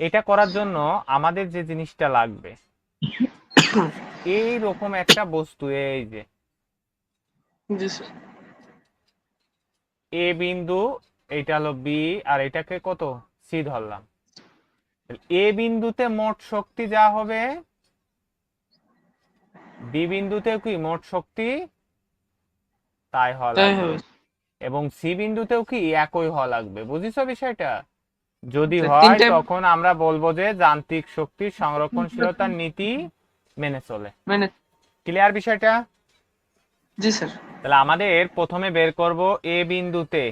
এটা করার জন্য আমাদের যে জিনিসটা লাগবে এই রকম একটা বস্তু এই যে এ বিন্দু এটা হলো বি আর এটাকে কত? সি ধরলাম। এ বিন্দুতে মোট শক্তি যা হবে? বি বিন্দুতে কি? মোট শক্তি? তাই হওয়া লাগবে। এবং সি বিন্দুতেও কি? একই হওয়া লাগবে। বুঝিছো বিষয়টা? যদি হয় তখন আমরা বলব যে যান্ত্রিক শক্তির সংরক্ষণশীলতার নীতি মেনে চলে। মানে ক্লিয়ার বিষয়টা? জি স্যার। তাহলে আমাদের প্রথমে বের করব এ বিন্দুতে।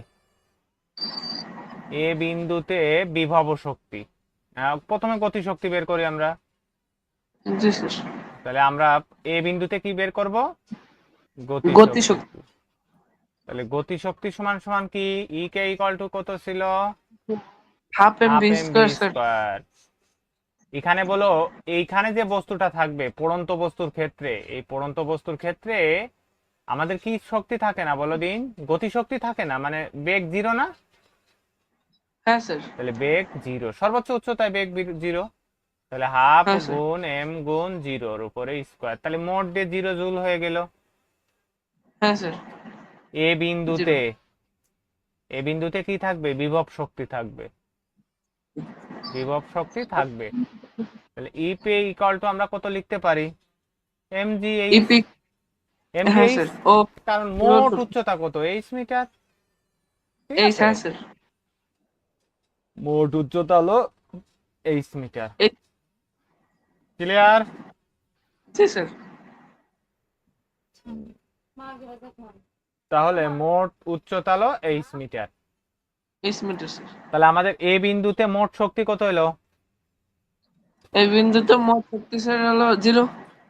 এ বিন্দুতে বিভব শক্তি। প্রথমে গতি শক্তি বের করি আমরা। জি স্যার। তাহলে আমরা এ বিন্দুতে কি বের করব? গতি গতি শক্তি। তাহলে গতি শক্তি সমান সমান কি? ই কে ইকুয়াল টু কত ছিল? হাফ এম বি স্কোয়ার এখানে বলো এইখানে যে বস্তুটা থাকবে পড়ন্ত বস্তুর ক্ষেত্রে এই পড়ন্ত বস্তুর ক্ষেত্রে আমাদের কি শক্তি থাকে না বলো দিন? গতি শক্তি থাকে না? মানে বেগ জিরো না? হ্যাঁ স্যার। তাহলে বেগ জিরো সর্বোচ্চ উচ্চতায় বেগ জিরো তাহলে হাফ হ্যাঁ, গুণ এম গুণ জিরোর উপরে স্কোয়ার তাহলে মোট দিয়ে জিরো জুল হয়ে গেল। হ্যাঁ স্যার। এ বিন্দুতে এ বিন্দুতে কি থাকবে? বিভব শক্তি থাকবে। বিভব শক্তি থাকবে। তাহলে ই পে ইকুয়াল টু আমরা কত লিখতে পারি? M G H E P M sir ও কারণ মোট উচ্চতা কত? এইচ মিটার এই স্যার মোট উচ্চতা হলো এইচ মিটার ক্লিয়ার জি স্যার তাহলে মোট উচ্চতা হলো এইচ মিটার মিটার তাহলে আমাদের এ বিন্দুতে মোট শক্তি কত হলো? এই বিন্দুতে মোট শক্তি স্যার হলো জিরো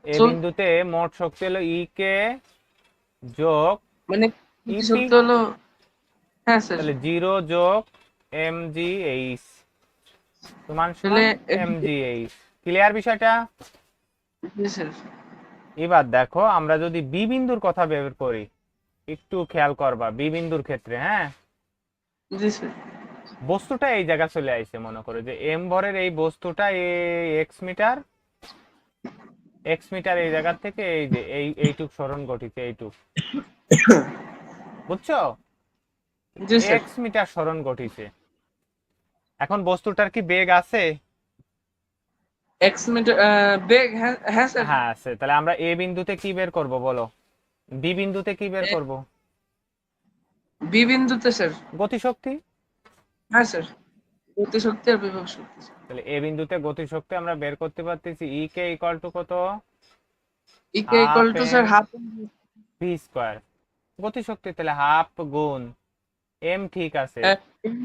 এ বিন্দুতে মোট শক্তি হলো ই কে যোগ মানে EP শক্তি হলো হ্যাঁ স্যার তাহলে জিরো যোগ এম জি এইচ সমান এম জি এইচ ক্লিয়ার বিষয়টা? এবার দেখো আমরা যদি বি বিন্দুর কথা বের করি একটু খেয়াল করবা বি বিন্দুর ক্ষেত্রে হ্যাঁ? জি স্যার বস্তুটা এই জায়গা চলে আইছে মনে করো যে এম ভরের এই বস্তুটা এক্স মিটার এক্স মিটার এই জায়গা থেকে এই যে এই এইটুক সরণ গঠিত এইটুক। বুঝছ? এক্স মিটার সরণ গঠিছে এখন বস্তুটার কি বেগ আছে? এক্স মিটার বেগ হ্যাঁ হ্যাঁ হ্যাঁ আছে। তাহলে আমরা এ বিন্দুতে কি বের করব বলো? বি বিন্দুতে কি বের করব? বি বিন্দুতে স্যার। গতিশক্তি? হ্যাঁ স্যার। গতি শক্তি আর বিভব শক্তি তাহলে এ বিন্দুতে গতিশক্তি আমরা বের করতে পারতেছি ই কে ইকুয়াল টু কত? E K equal to sir half V square গতিশক্তি তাহলে হাফ গুণ এম ঠিক আছে।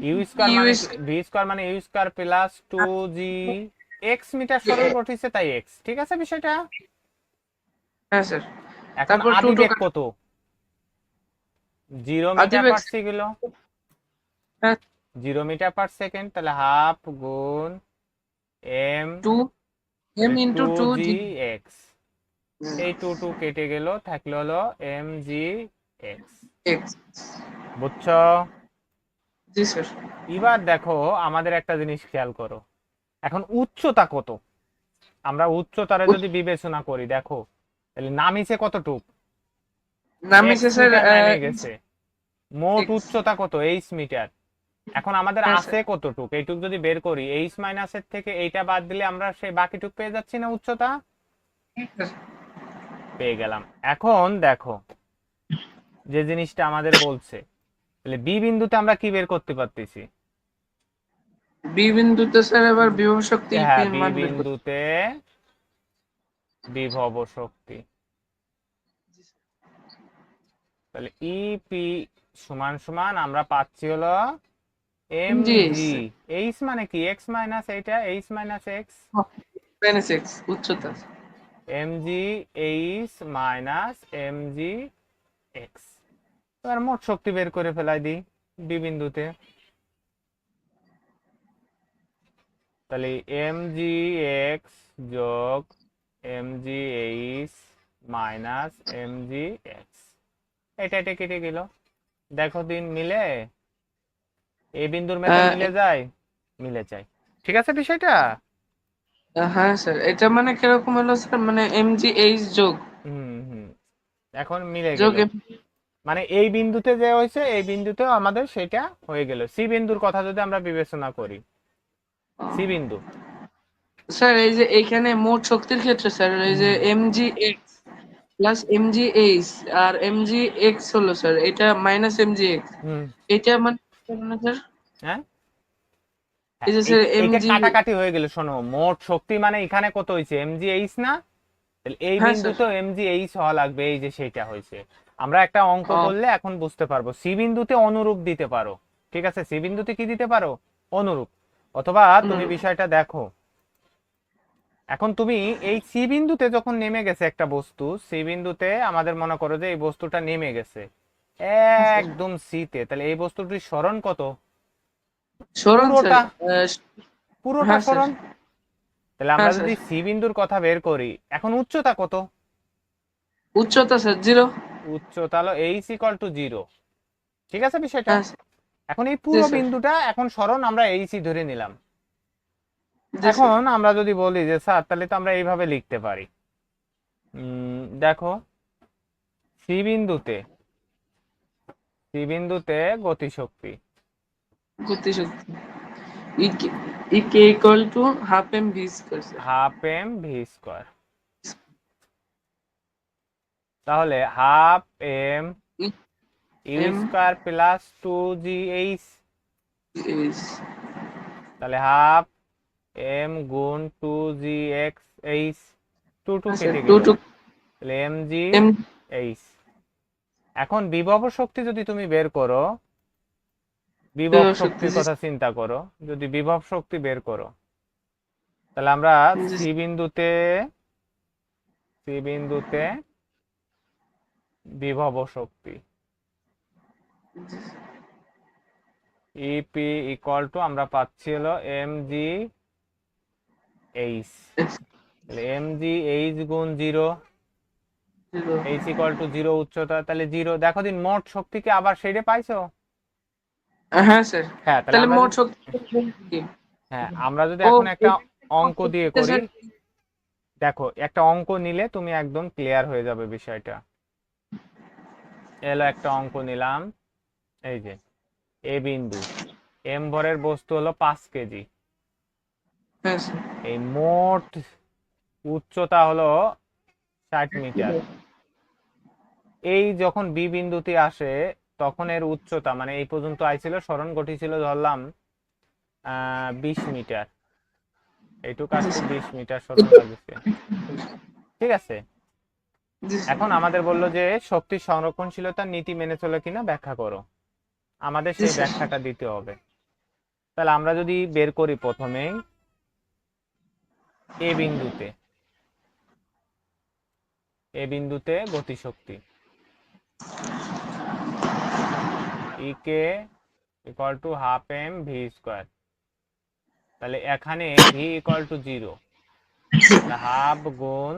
ইউ স্কয়ার মানে ভি স্কয়ার মানে U square plus two G X metre সরণ ঘটিছে তাই এক্স ঠিক আছে বিষয়টা? হ্যাঁ স্যার। এখন তারপর আদি বেগ কত? Zero metre per second zero metre per second তাহলে হাফ গুণ M two M into two G X এই টু টু কেটে গেল থাকল হলো এম জি এক্স এক্স বুঝছ? জি স্যার এবার দেখো আমাদের একটা জিনিস খেয়াল করো। এখন উচ্চতা কত? আমরা উচ্চতারে যদি বিবেচনা করি দেখো তাহলে নামিছে কতটুক? নামিছে X স্যার মিটার নেমে আহ, গেছে। মোট উচ্চতা কত? এইচ মিটার এখন আমাদের হ্যাঁ, আছে কতটুক? এইটুক যদি বের করি এইচ মাইনাসের থেকে এইটা বাদ দিলে আমরা সেই বাকিটুক পেয়ে যাচ্ছি না উচ্চতা? পেয়ে গেলাম। এখন দেখো যে জিনিসটা আমাদের বলছে তাহলে বি বিন্দুতে আমরা কি বের করতে পারতেছি? বি বিন্দুতে স্যার এবার বিভব শক্তি হ্যাঁ বি বিন্দুতে বিভব শক্তি। তাহলে ইপি সমান সমান আমরা পাচ্ছি হলো এম জি, জি এইচ মানে কি? এক্স মাইনাস এইটা H minus X minus X উচ্চতা। M G H minus M G X এবার মোট শক্তি বের করে ফেলাই দিই বি বিন্দুতে। তাহলে এম জি এক্স যোগ M G H minus M G X এটা এটা কেটে গেল দেখো দিন মিলে এই বিন্দুর মেথড আহ, মিলে যায় মিলে যায়। ঠিক আছে বিষয়টা? হ্যাঁ স্যার এটা মানে কীরকম হলো স্যার মানে এমজিএইচ যোগ। হুম হুম এখন মিলে গেল। মানে এই বিন্দুতে যে হয়েছে এই বিন্দুতেও আমাদের সেটা হয়ে গেল। সি বিন্দুর কথা যদি আমরা বিবেচনা করি সি বিন্দু। স্যার এই যে এইখানে মোট শক্তির ক্ষেত্রে স্যার এই যে M G X plus M G H আর এমজি এক্স হলো স্যার এটা মাইনাস এমজি এক্স এটা মানে স্যার হ্যাঁ? এই যে স্যার কাটাকাটি হয়ে গেল শোনো। মোট শক্তি মানে এখানে কত হয়েছে? এমজি এইচ না? তাহলে এই হ্যাঁ, বিন্দু তো এমজি এইচ হওয়া লাগবে এই যে সেটা হয়েছে। আমরা একটা অঙ্ক হ্যাঁ। করলে এখন বুঝতে পারব। সি বিন্দুতে অনুরূপ দিতে পারো। ঠিক আছে? সি বিন্দুতে কি দিতে পারো? অনুরূপ। অথবা তুমি বিষয়টা দেখো। এখন তুমি এই সি বিন্দুতে যখন নেমে গেছে একটা বস্তু সি বিন্দুতে আমাদের মনে করো যে এই বস্তুটা নেমে গেছে। একদম সিতে তাহলে এই বস্তুটির স্মরণ কত? পুরোটা। পুরোটা হ্যাঁ, স্মরণ? তাহলে আমরা হ্যাঁ, যদি সি বিন্দুর কথা বের করি এখন উচ্চতা কত? উচ্চতা স্যার জিরো। উচ্চতা হলো এইচ ইকুয়াল টু জিরো ঠিক আছে বিষয়টা? হ্যাঁ এখন এই পুরো বিন্দুটা এখন স্মরণ আমরা এইচই ধরে নিলাম। এখন আমরা যদি বলি যে স্যার তাহলে তো আমরা এইভাবে লিখতে পারি। দেখো সি বিন্দুতে সি বিন্দুতে গতিশক্তি। গতিশক্তি। E K equal to half M V square half M V square তাহলে half M U square plus two G H তাহলে হাফ এম গুণ two G X H two two আচ্ছা, কেটে টু গেল তাহলে এম জি এইচ এখন বিভব শক্তি যদি তুমি বের করো বিভব বিভব শক্তি শক্তির কথা চিন্তা করো যদি বিভব শক্তি বের করো তাহলে আমরা। সি বিন্দুতে সি বিন্দুতে বিভব শক্তি ইপি ইকুয়াল টু আমরা পাচ্ছি হলো এম জি এইচ তাহলে এম জি এইচ গুণ zero H equal to zero উচ্চতা তাহলে জিরো দেখো দিন মোট শক্তিকে আবার পাইছো? হ্যাঁ স্যার হ্যাঁ তাহলে মোট শক্তি হ্যাঁ আমরা যদি এখন একটা অঙ্ক দিয়ে করি। দেখো একটা অঙ্ক নিলে তুমি একদম ক্লিয়ার হয়ে যাবে বিষয়টা। এলো একটা অঙ্ক নিলাম। এই যে এ বিন্দু। এম ভরের বস্তু হলো পাঁচ কেজি। এই মোট উচ্চতা হলো ষাট মিটার। এই যখন বি বিন্দুতে আসে তখন এর উচ্চতা মানে এই পর্যন্ত আইছিল স্মরণ ঘটিছিল ধরলাম বিশ মিটার। এইটুকু আসছে বিশ মিটার স্মরণ লাগছে ঠিক আছে? এখন আমাদের বলল যে শক্তি সংরক্ষণশীলতার নীতি মেনে চলে কিনা ব্যাখ্যা করো। আমাদের সেই ব্যাখ্যাটা দিতে হবে। তাহলে আমরা যদি বের করি প্রথমেই এ বিন্দুতে। এ বিন্দুতে গতিশক্তি। E K equal to half M V square তাহলে এখানে V equal to zero half গুণ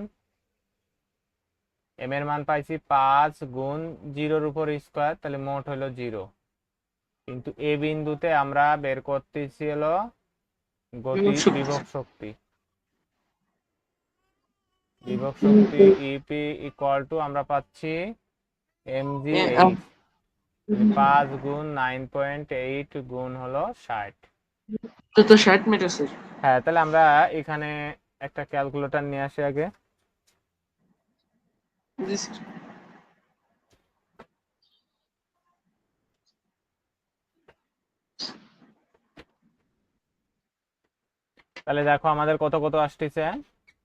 এম এর মান পাইছি পাঁচ গুণ জিরোর উপর স্কোয়ার তাহলে মোট হলো জিরো কিন্তু এ বিন্দুতে আমরা বের করতেছি হলো গতি বিভব শক্তি। বিভব শক্তি ইপি ইকুয়াল টু আমরা পাচ্ছি এম জি এ, এইট আম- পাঁচ গুণ নাইন পয়েন্ট এইট গুণ হলো ষাট। তো তো ষাট মিটার স্যার হ্যাঁ তাহলে আমরা এখানে একটা ক্যালকুলেটর নিয়ে আসি আগে। তাহলে দেখো আমাদের কত কত আসতেছে?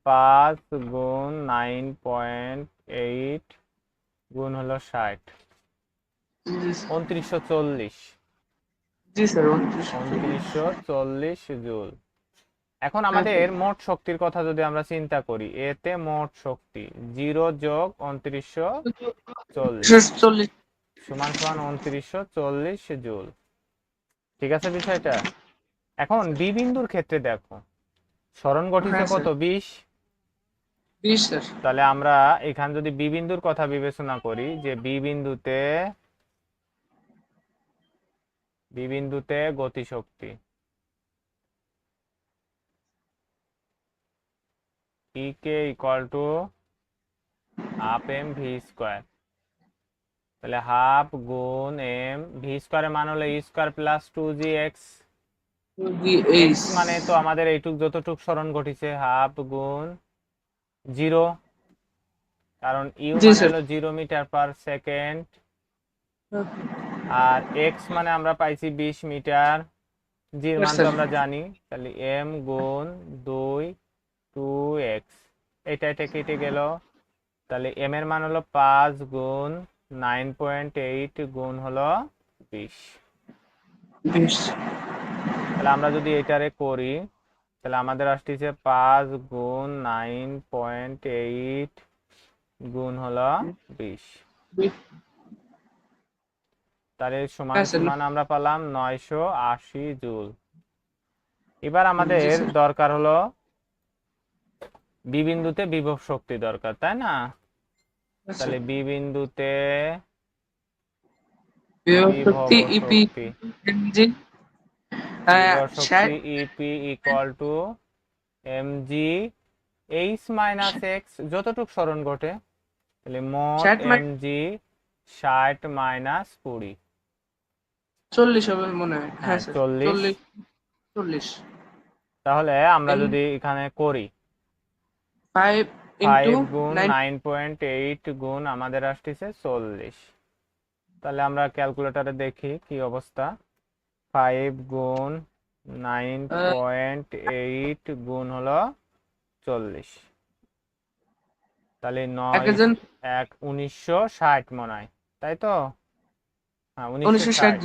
পাঁচ গুণ নাইন পয়েন্ট এইট গুণ হলো ষাট। উনত্রিশশো চল্লিশ। উনত্রিশশো চল্লিশ। জুল। এখন আমাদের মোট শক্তির কথা যদি আমরা চিন্তা করি এতে মোট শক্তি জিরো যোগ উনত্রিশশো চল্লিশ। সমান সমান উনত্রিশশো চল্লিশ জুল। ঠিক আছে বিষয়টা? এখন বি বিন্দুর ক্ষেত্রে দেখো স্মরণ গঠিত হ্যাঁ, কত? বিশ। তাহলে আমরা এখান যদি বি বিন্দুর কথা বিবেচনা করি যে বি বিন্দুতে বি বিন্দুতে গতিশক্তি E K equal to half M V square তাহলে হাফ গুণ এম ভি স্কোয়ারের মান হলো E square plus two G X মানে তো আমাদের এইটুক যতটুক স্মরণ ঘটিছে হাফ গুণ জিরো কারণ ইউ মানে। হলো জিরো মিটার পার সেকেন্ড আর এক্স মানে আমরা পাইছি বিশ মিটার জির মান তো. আমরা জানি তাহলে এম গুণ দুই টু এক্স এটা এটা কেটে গেল তাহলে এম এর মান হলো পাঁচ গুণ নাইন পয়েন্ট এইট গুণ হলো বিশ বিশ তাহলে আমরা যদি এটারে করি তাহলে আমাদের আসতেছে পাঁচ গুণ নাইন পয়েন্ট এইট গুণ হলো বিশ। তাহলে সমান হ্যাঁ, সমান আমরা পেলাম নয়শো আশি জুল। এবার আমাদের দরকার হলো বি বিন্দুতে বিভব শক্তি দরকার তাই না? তাহলে বি বিন্দুতে বিভব বিভব শক্তি ইপি শক্তি এমজি বিভব ষাট শক্তি E P equal to M G H minus X যতটুক স্মরণ ঘটে তাহলে মোট 60 মাই- এমজি ষাট মাইনাস কুড়ি। চল্লিশ হবে মনে হয়। হ্যাঁ হ্যাঁ, চল্লিশ। চল্লিশ তাহলে আমরা যদি এখানে করি ফাইভ ফাইভ গুণ নাইন নাইন পয়েন্ট এইট গুণ আমাদের আসতেছে চল্লিশ। তাহলে আমরা ক্যালকুলেটরে দেখি কি অবস্থা। ফাইভ গুণ নাইন পয়েন্ট এইট গুণ হলো চল্লিশ। তাহলে নয় এক উনিশশো ষাট মনে হয় তাই তো? হ্যাঁ উনিশশো ষাট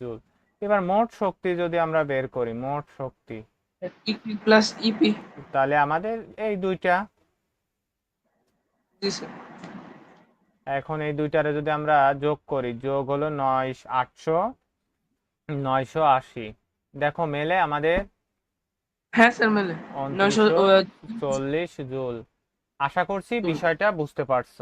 জুল। এবার মোট শক্তি যদি আমরা বের করি মোট শক্তি। ইপি প্লাস ইপি তাহলে আমাদের এই দুইটা। এখন এই দুইটারে যদি আমরা যোগ করি যোগ হলো নয় আটশো। নয়শো আশি। দেখো মেলে আমাদের হ্যাঁ স্যার মেলে। চল্লিশ জুল। আশা করছি বিষয়টা বুঝতে পারছ।